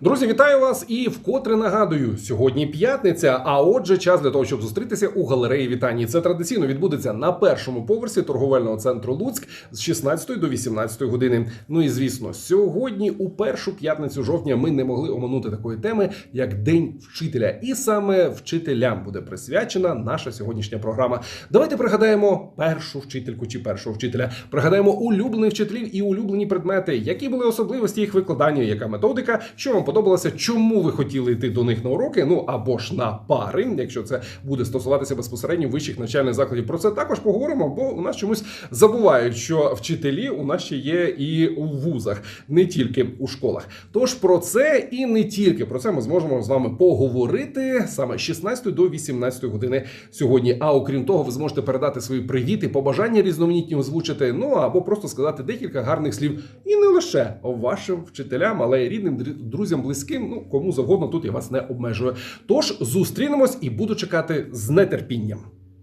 Друзі, вітаю вас і вкотре нагадую, сьогодні п'ятниця. А отже, час для того, щоб зустрітися у галереї вітаній. Це традиційно відбудеться на першому поверсі торговельного центру Луцьк з 16 до 18 години. Ну і звісно, сьогодні, у першу п'ятницю жовтня, ми не могли оминути такої теми, як День вчителя. І саме вчителям буде присвячена наша сьогоднішня програма. Давайте пригадаємо першу вчительку чи першого вчителя. Пригадаємо улюблених вчителів і улюблені предмети, які були особливості їх викладання, яка методика, що вам подобалося, чому ви хотіли йти до них на уроки, ну або ж на пари, якщо це буде стосуватися безпосередньо вищих навчальних закладів. Про це також поговоримо, бо у нас чомусь забувають, що вчителі у нас ще є і у вузах, не тільки у школах. Тож про це і не тільки про це ми зможемо з вами поговорити саме з 16 до 18 години сьогодні. А окрім того, ви зможете передати свої привіти, побажання різноманітні озвучити, ну або просто сказати декілька гарних слів, і не лише вашим вчителям, але й рідним дрі- друзям, близьким. Ну кому завгодно тут я вас не обмежую. Тож зустрінемось і буду чекати з нетерпінням.